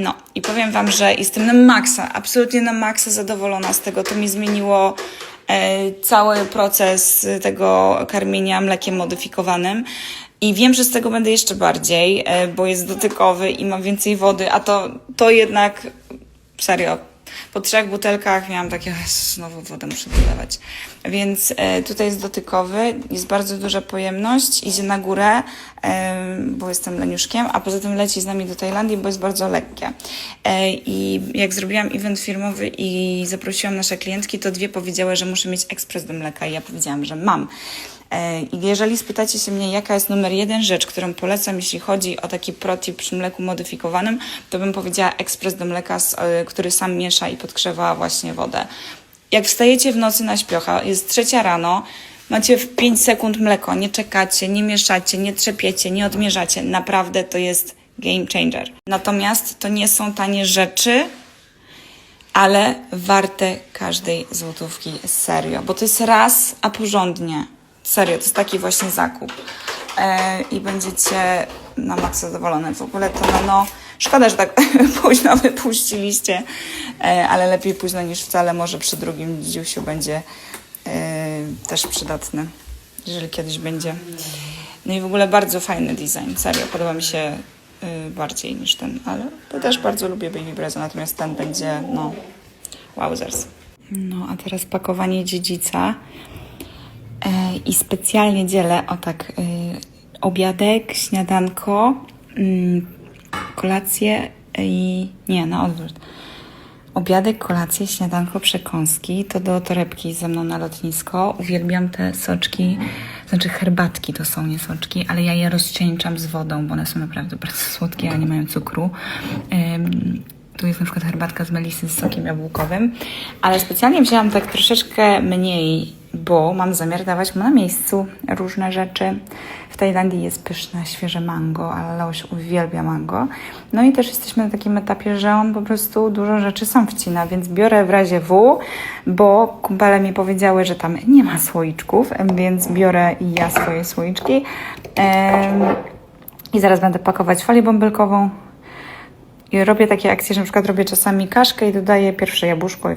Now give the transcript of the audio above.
No i powiem Wam, że jestem na maksa, absolutnie na maksa zadowolona z tego. To mi zmieniło e, cały proces tego karmienia mlekiem modyfikowanym. I wiem, że z tego będę jeszcze bardziej, e, bo jest dotykowy i ma więcej wody, a to, to jednak serio. Po trzech butelkach miałam takie, "Jezus, znowu wodę muszę dodawać. Więc e, tutaj jest dotykowy, jest bardzo duża pojemność, idzie na górę, e, bo jestem leniuszkiem, a poza tym leci z nami do Tajlandii, bo jest bardzo lekkie. E, I jak zrobiłam event firmowy i zaprosiłam nasze klientki, to dwie powiedziały, że muszę mieć ekspres do mleka i ja powiedziałam, że mam. E, I jeżeli spytacie się mnie, jaka jest numer jeden rzecz, którą polecam, jeśli chodzi o taki protip przy mleku modyfikowanym, to bym powiedziała ekspres do mleka, e, który sam miesza i podgrzewa właśnie wodę. Jak wstajecie w nocy na śpiocha, jest trzecia rano, macie w 5 sekund mleko, nie czekacie, nie mieszacie, nie trzepiecie, nie odmierzacie, naprawdę to jest game changer. Natomiast to nie są tanie rzeczy, ale warte każdej złotówki, serio, bo to jest raz, a porządnie. Serio, to jest taki właśnie zakup. E, I będziecie na maksa zadowolone. W ogóle to no, no szkoda, że tak późno wypuściliście, e, ale lepiej późno niż wcale. Może przy drugim dziusiu będzie e, też przydatny, jeżeli kiedyś będzie. No i w ogóle bardzo fajny design, serio, podoba mi się y, bardziej niż ten, ale to też bardzo lubię Baby Breza, natomiast ten będzie, no, wowzers. No, a teraz pakowanie dziedzica e, i specjalnie dzielę o tak y, obiadek, śniadanko, mm, kolację i nie, na odwrót. Obiadek, kolację, śniadanko, przekąski. To do torebki ze mną na lotnisko. Uwielbiam te soczki, znaczy herbatki to są, nie soczki, ale ja je rozcieńczam z wodą, bo one są naprawdę bardzo słodkie, a nie mają cukru. Tu jest na przykład herbatka z melisy z sokiem jabłkowym, ale specjalnie wzięłam tak troszeczkę mniej, bo mam zamiar dawać mu na miejscu różne rzeczy. W Tajlandii jest pyszne, świeże mango, ale Leoś uwielbia mango. No i też jesteśmy na takim etapie, że on po prostu dużo rzeczy sam wcina, więc biorę w razie W, bo kumpele mi powiedziały, że tam nie ma słoiczków, więc biorę ja swoje słoiczki. I zaraz będę pakować folię bąbelkową. I robię takie akcje, że na przykład robię czasami kaszkę i dodaję pierwsze jabłuszko